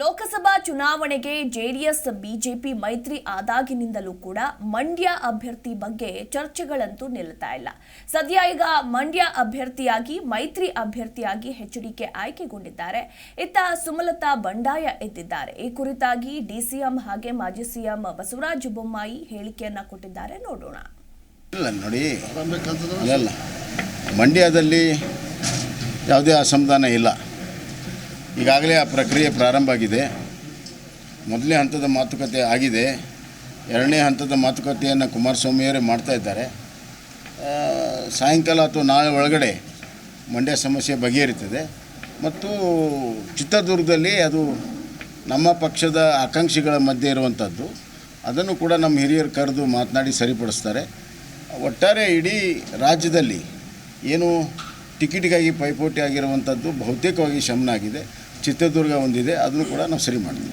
ಲೋಕಸಭಾ ಚುನಾವಣೆಗೆ JDS, BJP ಮೈತ್ರಿ ಆದಾಗಿನಿಂದಲೂ ಕೂಡ ಮಂಡ್ಯ ಅಭ್ಯರ್ಥಿ ಬಗ್ಗೆ ಚರ್ಚೆಗಳಂತೂ ನಿಲ್ತಾ ಇಲ್ಲ. ಸದ್ಯ ಈಗ ಮಂಡ್ಯ ಅಭ್ಯರ್ಥಿಯಾಗಿ, ಮೈತ್ರಿ ಅಭ್ಯರ್ಥಿಯಾಗಿ ಎಚ್ಡಿಕೆ ಆಯ್ಕೆಗೊಂಡಿದ್ದಾರೆ. ಇತ್ತ ಸುಮಲತಾ ಬಂಡಾಯ ಎದ್ದಿದ್ದಾರೆ. ಈ ಕುರಿತಾಗಿ ಡಿಸಿಎಂ ಹಾಗೆ ಮಾಜಿ ಸಿಎಂ ಬಸವರಾಜ ಬೊಮ್ಮಾಯಿ ಹೇಳಿಕೆಯನ್ನ ಕೊಟ್ಟಿದ್ದಾರೆ. ನೋಡೋಣ. ಮಂಡ್ಯದಲ್ಲಿ ಯಾವುದೇ ಅಸಮಾಧಾನ ಇಲ್ಲ. ಈಗಾಗಲೇ ಆ ಪ್ರಕ್ರಿಯೆ ಪ್ರಾರಂಭ ಆಗಿದೆ. ಮೊದಲನೇ ಹಂತದ ಮಾತುಕತೆ ಆಗಿದೆ. ಎರಡನೇ ಹಂತದ ಮಾತುಕತೆಯನ್ನು ಕುಮಾರಸ್ವಾಮಿಯವರೇ ಮಾಡ್ತಾ ಇದ್ದಾರೆ. ಸಾಯಂಕಾಲ ಅಥವಾ ನಾಳೆ ಒಳಗಡೆ ಮಂಡ್ಯ ಸಮಸ್ಯೆ ಬಗೆಹರಿತದೆ. ಮತ್ತು ಚಿತ್ರದುರ್ಗದಲ್ಲಿ ಅದು ನಮ್ಮ ಪಕ್ಷದ ಆಕಾಂಕ್ಷಿಗಳ ಮಧ್ಯೆ ಇರುವಂಥದ್ದು ಅದನ್ನು ಕೂಡ ನಮ್ಮ ಹಿರಿಯರು ಕರೆದು ಮಾತನಾಡಿ ಸರಿಪಡಿಸ್ತಾರೆ. ಒಟ್ಟಾರೆ ಇಡೀ ರಾಜ್ಯದಲ್ಲಿ ಏನು ಟಿಕೆಟ್ಗಾಗಿ ಪೈಪೋಟಿ ಆಗಿರುವಂಥದ್ದು ಬಹುತೇಕವಾಗಿ ಶಮನ ಆಗಿದೆ ಚಿತ್ರದುರ್ಗ ಒಂದಿದೆ, ಅದನ್ನು ಕೂಡ ನಾವು ಸರಿ ಮಾಡ್ತೀವಿ.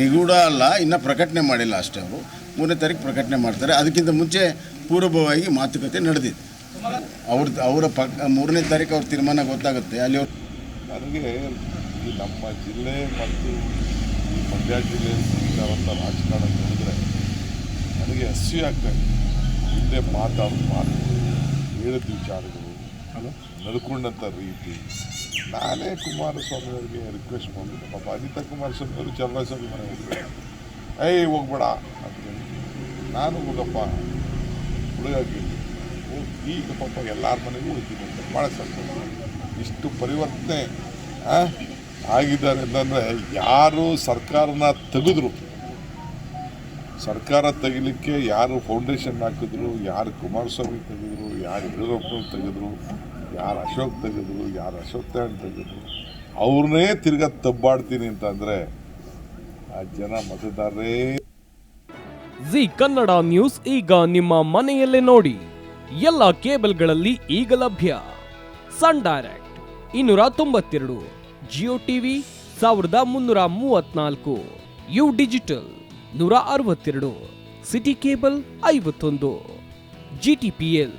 ನಿಗೂಢ ಅಲ್ಲ, ಇನ್ನೂ ಪ್ರಕಟಣೆ ಮಾಡಿಲ್ಲ ಅಷ್ಟೇ ಅವರು. ಮೂರನೇ ತಾರೀಕು ಪ್ರಕಟಣೆ ಮಾಡ್ತಾರೆ. ಅದಕ್ಕಿಂತ ಮುಂಚೆ ಪೂರ್ವಭಾವಿಯಾಗಿ ಮಾತುಕತೆ ನಡೆದಿದೆ. ಅವ್ರ, ಅವರ ಪಕ್ಕ ಮೂರನೇ ತಾರೀಕು ಅವ್ರ ತೀರ್ಮಾನ ಗೊತ್ತಾಗುತ್ತೆ. ಅಲ್ಲಿ ಅವ್ರು ನನಗೆ ನಮ್ಮ ಜಿಲ್ಲೆ ಮತ್ತು ಈ ಮಂಡ್ಯ ಜಿಲ್ಲೆಯಲ್ಲಿ ರಾಜಕಾರಣ ನೋಡಿದ್ರೆ ನನಗೆ ಹಸಿ ಆಗ್ತಾ ಇದೆ. ಹಿಂದೆ ಮಾತಾಡೋ ಮಾತು, ಹೇಳಿದ ವಿಚಾರಗಳು ನಡ್ಕೊಂಡಂಥ ರೀತಿ. ನಾನೇ ಕುಮಾರಸ್ವಾಮಿ ಅವರಿಗೆ ರಿಕ್ವೆಸ್ಟ್ ಮಾಡಿಬಿಟ್ಟು ಪಾಪ ಅನಿತಾ ಕುಮಾರಸ್ವಾಮಿ ಅವರು ಚಂದ್ರಸ್ವಾಮಿ ಮನೆ ಹೋಗ್ಬೇಕು ಏಯ್, ಹೋಗ್ಬೇಡ ಅಂತ ನಾನು ಹೋಗಪ್ಪ. ಹುಡುಗಾಗಿ ಈಗ ಪಾಪ ಎಲ್ಲರ ಮನೆಗೂ ಹೋಗ್ತೀನಿ ಅಂತ ಭಾಳ ಸಂತೋಷ. ಇಷ್ಟು ಪರಿವರ್ತನೆ ಆಗಿದ್ದಾರೆ ಅಂತಂದರೆ ಯಾರು ಸರ್ಕಾರನ ತೆಗೆದ್ರು. ಸರ್ಕಾರ ತೆಗಿಲಿಕ್ಕೆ ಯಾರು ಫೌಂಡೇಶನ್ ಹಾಕಿದ್ರು, ಯಾರು ಕುಮಾರಸ್ವಾಮಿ ತೆಗೆದ್ರು ಯಾರು ಯಡಿಯೂರಪ್ಪನವ್ರು ತೆಗೆದ್ರು, ಯಾರು ಅಶೋಕ್ ತೆಗೆದ್ರು, ಯಾರು ಅಶೋಕ್ ತೆಗೆದ್ರು, ಅವ್ರನ್ನೇ ತಿರ್ಗಾ ತಬ್ಬಾಡ್ತೀನಿ ಅಂತಂದರೆ ಆ ಜನ ಮತದಾರರೇ ಜಿ ಕನ್ನಡ ನ್ಯೂಸ್ ಈಗ ನಿಮ್ಮ ಮನೆಯಲ್ಲೇ ನೋಡಿ. ಎಲ್ಲ ಕೇಬಲ್ಗಳಲ್ಲಿ ಈಗ ಲಭ್ಯ. ಸನ್ ಡೈರೆಕ್ಟ್ ಇನ್ನೂರ ತೊಂಬತ್ತೆರಡು, ಜಿಯೋ ಟಿವಿ ಸಾವಿರದ ಮುನ್ನೂರ ಮೂವತ್ನಾಲ್ಕು, ಯು ಡಿಜಿಟಲ್ ನೂರ ಅರವತ್ತೆರಡು, ಸಿಟಿ ಕೇಬಲ್ ಐವತ್ತೊಂದು ಜಿಟಿಪಿಎಲ್